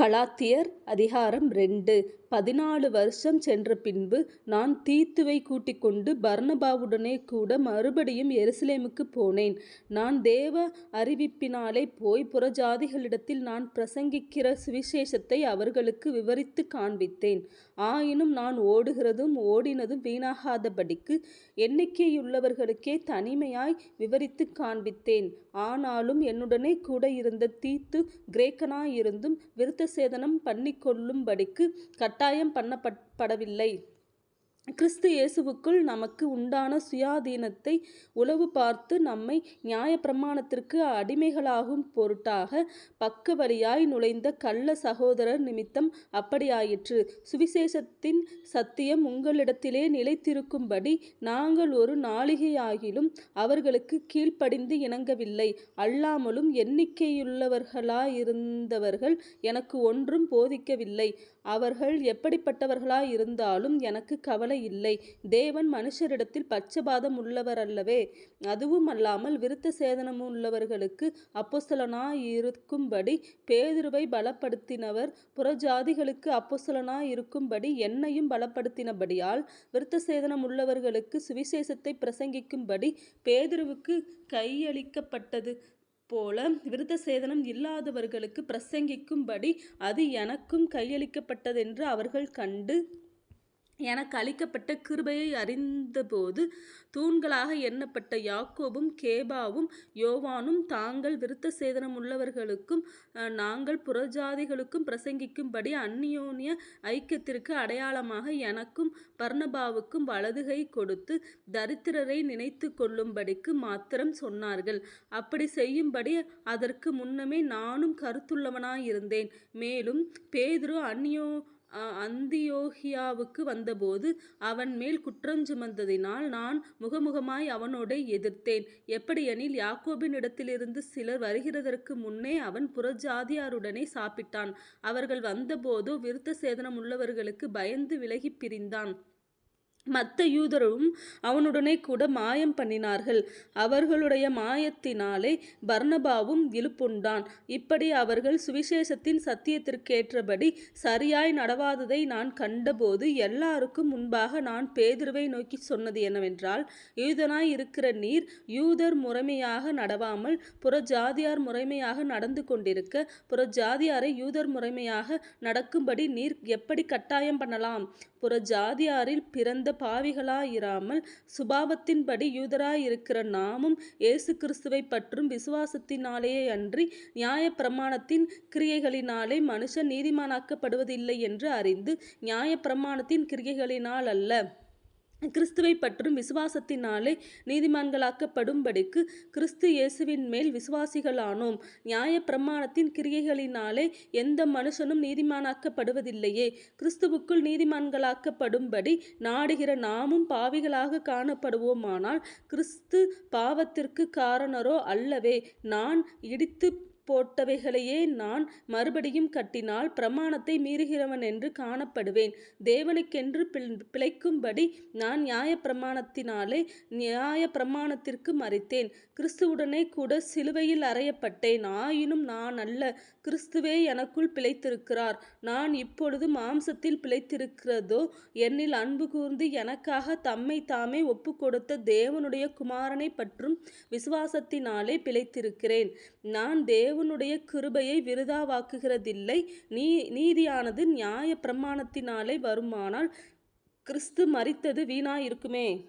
கலாத்தியர் அதிகாரம் ரெண்டு பதினாலு வருஷம் சென்ற பின்பு நான் தீத்துவை கூட்டிக் கொண்டு பர்ணபாவுடனே கூட மறுபடியும் எருசலேமுக்கு போனேன். நான் தேவ அறிவிப்பினாலே போய் புறஜாதிகளிடத்தில் நான் பிரசங்கிக்கிற சுவிசேஷத்தை அவர்களுக்கு விவரித்து காண்பித்தேன். ஆயினும் நான் ஓடுகிறதும் ஓடினதும் வீணாகாதபடிக்கு எண்ணிக்கையுள்ளவர்களுக்கே தனிமையாய் விவரித்து காண்பித்தேன். ஆனாலும் என்னுடனே கூட இருந்த தீத்து கிரேக்கனாயிருந்தும் விருத்த சேதனம் பண்ணிக்கொள்ளும்படிக்கு கட்டாயம் பண்ணப்படவில்லை. கிறிஸ்து இயேசுவுக்குள் நமக்கு உண்டான சுயாதீனத்தை உளவு பார்த்து நம்மை நியாயப்பிரமாணத்திற்கு அடிமைகளாகும் பொருட்டாக பக்கவழியாய் நுழைந்த கள்ள சகோதரர் நிமித்தம் அப்படியாயிற்று. சுவிசேஷத்தின் சத்தியம் உங்களிடத்திலே நிலைத்திருக்கும்படி நாங்கள் ஒரு நாழிகையாகிலும் அவர்களுக்கு கீழ்ப்படிந்து இணங்கவில்லை. அல்லாமலும் எண்ணிக்கையுள்ளவர்களாயிருந்தவர்கள் எனக்கு ஒன்றும் போதிக்கவில்லை. அவர்கள் எப்படிப்பட்டவர்களாயிருந்தாலும் எனக்கு கவலை இல்லை தேவன் மனுஷரிடத்தில் பட்சபாதமுள்ளவரல்லவே. உள்ளவர்களுக்கு விருத்தசேதனமுள்ளவர்களுக்கு இருக்கும்படி பேதுருவை பலப்படுத்தினவர் புறஜாதிகளுக்கு இருக்கும்படி என்னையும் பலப்படுத்தினபடியால் விருத்த சேதனம் உள்ளவர்களுக்கு சுவிசேஷத்தை பிரசங்கிக்கும்படி பேதுருவுக்கு கையளிக்கப்பட்டது போல விருத்த சேதனம் இல்லாதவர்களுக்கு பிரசங்கிக்கும்படி அது எனக்கும் கையளிக்கப்பட்டதென்று அவர்கள் கண்டு எனக்கு அளிக்கப்பட்ட கிருபையை அறிந்தபோது தூண்களாக எண்ணப்பட்ட யாக்கோபும் கேபாவும் யோவானும் தாங்கள் விருத்த சேதனம் உள்ளவர்களுக்கும் நாங்கள் புறஜாதிகளுக்கும் பிரசங்கிக்கும்படி அந்யோன்ய ஐக்கியத்திற்கு அடையாளமாக எனக்கும் பர்ணபாவுக்கும் வலதுகை கொடுத்து தரித்திரரை நினைத்துக்கொள்ளும்படிக்கு மாத்திரம் சொன்னார்கள். அப்படி செய்யும்படி அதற்கு முன்னமே நானும் கருத்துள்ளவனாயிருந்தேன். மேலும் பேதுரு அந்நியோ அந்தியோகியாவுக்கு வந்தபோது அவன் அவன்மேல் குற்றஞ்சுமந்ததினால் நான் முகமுகமாய் அவனோடே எதிர்த்தேன். எப்படியெனில் யாக்கோபினிடத்திலிருந்து சிலர் வருகிறதற்கு முன்னே அவன் புறஜாதியாருடனே சாப்பிட்டான். அவர்கள் வந்தபோதோ உள்ளவர்களுக்கு பயந்து விலகிப் பிரிந்தான். மத்த யூதரும் அவனுடனே கூட மாயம் பண்ணினார்கள். அவர்களுடைய மாயத்தினாலே பர்ணபாவும் இழுப்புண்டான். இப்படி அவர்கள் சுவிசேஷத்தின் சத்தியத்திற்கேற்றபடி சரியாய் நடவாததை நான் கண்டபோது எல்லாருக்கும் முன்பாக நான் பேதுருவை நோக்கிச் சொன்னது என்னவென்றால் யூதனாய் இருக்கிற நீர் யூதர் முறைமையாக நடவாமல் புறஜாதியார் முறைமையாக நடந்து கொண்டிருக்க புறஜாதியாரை யூதர் முறைமையாக நடக்கும்படி நீர் எப்படி கட்டாயம் பண்ணலாம்? புறஜாதியாரில் பிறந்த பாவிகளாயிராமல் சுபாவத்தின்படி யூதராயிருக்கிற நாமும் இயேசு கிறிஸ்துவை பற்றும் விசுவாசத்தினாலேயே அன்றி நியாய நியாயப்பிரமாணத்தின் கிரியைகளினாலே மனுஷன் நீதிமானாக்கப்படுவதில்லை என்று அறிந்து நியாயப்பிரமாணத்தின் அல்ல கிறிஸ்துவைப் பற்றும் விசுவாசத்தினாலே நீதிமான்களாக்கப்படும்படிக்கு கிறிஸ்து இயேசுவின் மேல் விசுவாசிகளானோம். நியாய பிரமாணத்தின் கிரியைகளினாலே எந்த மனுஷனும் நீதிமானாக்கப்படுவதில்லையே. கிறிஸ்துவுக்குள் நீதிமான்களாக்கப்படும்படி நாடுகிற நாமும் பாவிகளாக காணப்படுவோமானால் கிறிஸ்து பாவத்திற்கு காரணரோ அல்லவே. நான் இடித்து போட்டவைகளையே நான் மறுபடியும் கட்டினால் பிரமாணத்தை மீறுகிறவன் என்று காணப்படுவேன். தேவனுக்கென்று பிழைக்கும்படி நான் நியாய பிரமாணத்தினாலே நியாய பிரமாணத்திற்கு மறைத்தேன் கிறிஸ்துவுடனே கூட சிலுவையில் அறையப்பட்டேன். ஆயினும் நான் அல்ல கிறிஸ்துவே எனக்குள் பிழைத்திருக்கிறார். நான் இப்பொழுது மாம்சத்தில் பிழைத்திருக்கிறதோ என்னில் அன்பு கூர்ந்து எனக்காக தம்மை தாமே ஒப்பு ஒப்புக்கொடுத்த தேவனுடைய குமாரனை பற்றும் விசுவாசத்தினாலே பிழைத்திருக்கிறேன். நான் தேவனுடைய கிருபையை விருதாவாக்குகிறதில்லை. நீ நீதியானது நியாய பிரமாணத்தினாலே வருமானால் கிறிஸ்து மறித்தது வீணாயிருக்குமே.